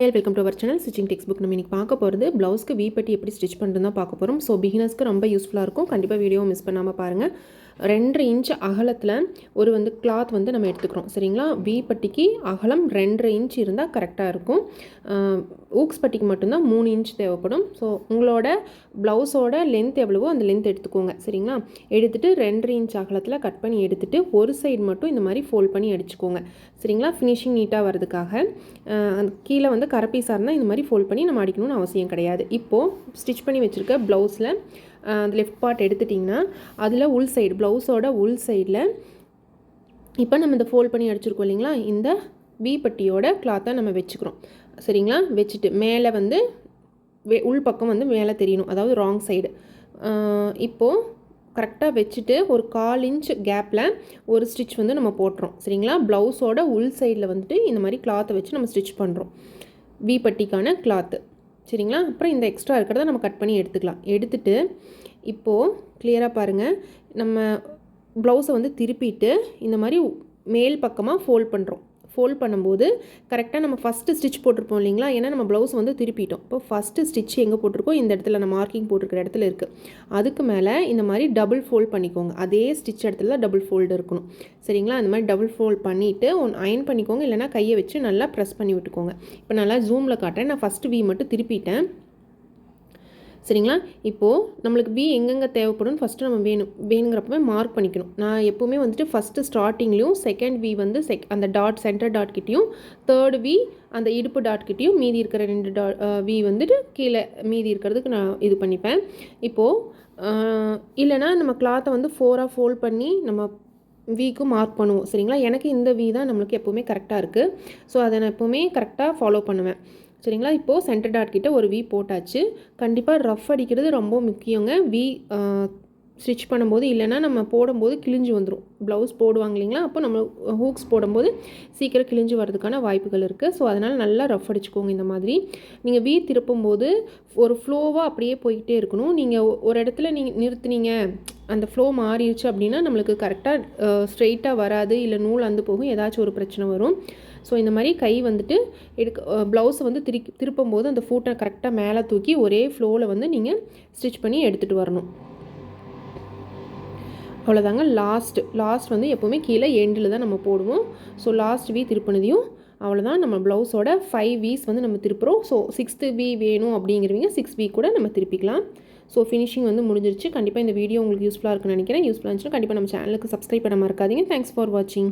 Welcome to our channel stitching text book நம்ம இன்றைக்கி பார்க்க போகிறது ப்ளவுஸ்க்கு வி பட்டி எப்படி ஸ்டிச் பண்ணுறது தான் பார்க்க போகிறோம் ஸோ பிகினர்ஸ்க்கு ரொம்ப யூஸ்ஃபுல்லாக இருக்கும். கண்டிப்பாக வீடியோ மிஸ் பண்ணாமல் பாருங்கள் ரெண்டரை இன்ச் அகலத்தில் ஒரு வந்து கிளாத் வந்து நம்ம எடுத்துக்கிறோம். சரிங்களா? வி பட்டிக்கு அகலம் ரெண்டரை இன்ச் இருந்தால் கரெக்டாக இருக்கும். ஊக்ஸ் பட்டிக்கு மட்டும்தான் மூணு இன்ச் தேவைப்படும். ஸோ உங்களோட ப்ளவுஸோட லென்த் எவ்வளவோ அந்த லென்த் எடுத்துக்கோங்க. சரிங்களா? எடுத்துகிட்டு ரெண்டரை இன்ச் அகலத்தில் கட் பண்ணி எடுத்துகிட்டு ஒரு சைடு மட்டும் இந்த மாதிரி ஃபோல்ட் பண்ணி அடிச்சுக்கோங்க. சரிங்களா? ஃபினிஷிங் நீட்டாக வரதுக்காக கீழே வந்து கரப்பீஸாக இருந்தால் இந்த மாதிரி ஃபோல்ட் பண்ணி நம்ம அடிக்கணும்னு அவசியம் கிடையாது. இப்போது ஸ்டிச் பண்ணி வச்சுருக்க ப்ளவுஸில் அந்த லெஃப்ட் பார்ட் எடுத்துட்டிங்கன்னா அதில் உள் சைடு ப்ளவுஸோட உள் சைடில் இப்போ நம்ம இந்த ஃபோல்ட் பண்ணி அடிச்சிருக்கோம் இல்லைங்களா? இந்த வி பட்டியோட கிளாத்தை நம்ம வச்சுக்கிறோம். சரிங்களா? வச்சுட்டு மேலே வந்து வே உள் பக்கம் வந்து மேலே தெரியணும். அதாவது ராங் சைடு இப்போது கரெக்டாக வச்சுட்டு ஒரு கால் இன்ச் கேப்பில் ஒரு ஸ்டிச் வந்து நம்ம போட்டுறோம். சரிங்களா? ப்ளவுஸோட உள் சைடில் வந்துட்டு இந்த மாதிரி கிளாத்தை வச்சு நம்ம ஸ்டிச் பண்ணுறோம் வி பட்டிக்கான கிளாத்து சரிங்களா? அப்புறம் இந்த எக்ஸ்ட்ரா இருக்கிறத நம்ம கட் பண்ணி எடுத்துக்கலாம். எடுத்துட்டு இப்போது கிளியராக பாருங்கள் நம்ம ப்ளவுஸை வந்து திருப்பிட்டு இந்த மாதிரி மேல் பக்கமாக ஃபோல்ட் பண்ணுறோம் ஃபோல்ட் பண்ணும்போது கரெக்டாக நம்ம ஃபஸ்ட்டு ஸ்டிச் போட்டிருப்போம் இல்லைங்களா? ஏன்னா நம்ம ப்ளவுஸ் வந்து திருப்பிட்டோம். இப்போ ஃபஸ்ட்டு ஸ்டிச் எங்கே போட்டிருக்கோம்? இந்த இடத்துல நம்ம மார்க்கிங் போட்டிருக்கிற இடத்துல இருக்குது அதுக்கு மேலே இந்த மாதிரி டபுள் ஃபோல்ட் பண்ணிக்கோங்க. அதே ஸ்டிச் இடத்துல டபுள் ஃபோல்டு இருக்கணும். சரிங்களா? அந்த மாதிரி டபுள் ஃபோல்ட் பண்ணிவிட்டு ஒன் அயன் பண்ணிக்கோங்க. இல்லைனா கையை வச்சு நல்லா ப்ரெஸ் பண்ணி விட்டுக்கோங்க. இப்போ நல்லா ஜூமில் காட்டுறேன். நான் ஃபஸ்ட்டு வி மட்டும் திருப்பிட்டேன். சரிங்களா? இப்போது நம்மளுக்கு வி எங்கெங்கே தேவைப்படும்? ஃபஸ்ட்டு நம்ம வேணும் வேணுங்கிறப்பவே மார்க் பண்ணிக்கணும். நான் எப்போவுமே வந்துட்டு ஃபஸ்ட்டு ஸ்டார்டிங்லேயும் செகண்ட் வி வந்து செக் அந்த டாட் சென்டர் டாட் கிட்டேயும் தேர்ட் வி அந்த இடுப்பு டாட் கிட்டேயும் மீதி இருக்கிற ரெண்டு டாட் வி வந்துட்டு கீழே மீதி இருக்கிறதுக்கு நான் இது பண்ணிப்பேன். இப்போது இல்லைனா நம்ம கிளாத்தை வந்து ஃபோராக ஃபோல்ட் பண்ணி நம்ம வீக்கு மார்க் பண்ணுவோம். சரிங்களா? எனக்கு இந்த வி தான் நம்மளுக்கு எப்போவுமே கரெக்டாக இருக்குது ஸோ அதை நான் எப்போவுமே கரெக்டாக ஃபாலோ பண்ணுவேன். சரிங்களா? இப்போது சென்டர் டாட் கிட்ட ஒரு வி போட்டாச்சு. கண்டிப்பாக ரஃப் அடிக்கிறது ரொம்ப முக்கியங்க. வி ஸ்டிச் பண்ணும்போது இல்லைனா நம்ம போடும்போது கிழிஞ்சு வந்துடும் ப்ளவுஸ் போடுவாங்க இல்லைங்களா? அப்போ நம்ம ஹூக்ஸ் போடும்போது சீக்கிரம் கிழிஞ்சு வரதுக்கான வாய்ப்புகள் இருக்குது ஸோ அதனால் நல்லா ரஃப் அடிச்சுக்கோங்க இந்த மாதிரி. நீங்கள் வீ திருப்பும்போது ஒரு ஃப்ளோவாக அப்படியே போய்கிட்டே இருக்கணும். நீங்கள் ஒரு இடத்துல நீங்கள் நிறுத்துனீங்க. அந்த ஃப்ளோ மாறிடுச்சு அப்படின்னா நம்மளுக்கு கரெக்டாக ஸ்ட்ரெயிட்டாக வராது. இல்லை நூல் அந்து போகும். ஏதாச்சும் ஒரு பிரச்சனை வரும். ஸோ இந்த மாதிரி கை வந்துட்டு எடுக்க ப்ளவுஸை வந்து திரு திருப்பும் போது அந்த ஃபூட்டை கரெக்டாக மேலே தூக்கி ஒரே ஃப்ளோவில் வந்து நீங்கள் ஸ்டிச் பண்ணி எடுத்துகிட்டு வரணும். அவ்வளோதாங்க லாஸ்ட் லாஸ்ட் வந்து எப்போவுமே கீழே எண்டில் தான் நம்ம போடுவோம். ஸோ லாஸ்ட் வீ திருப்பினதையும் அவ்வளோதான் நம்ம ப்ளவுஸோட ஃபைவ் வீஸ் வந்து நம்ம திருப்புறோம். ஸோ சிக்ஸ்த்து வீ வேணும் அப்படிங்கிறவங்க சிக்ஸ் வீ கூட நம்ம திருப்பிக்கலாம். ஸோ ஃபினிஷிங் வந்து முடிஞ்சிருச்சு. கண்டிப்பாக இந்த வீடியோ உங்களுக்கு யூஸ்ஃபுல்லாக இருக்குன்னு நினைக்கிறேன். யூஸ்ஃபுல்லாக இருந்துச்சுன்னா கண்டிப்பாக நம்ம சேனலுக்கு சப்ஸ்கிரைப் பண்ண மறக்காதீங்க. தேங்க்ஸ் ஃபார் வாட்சிங்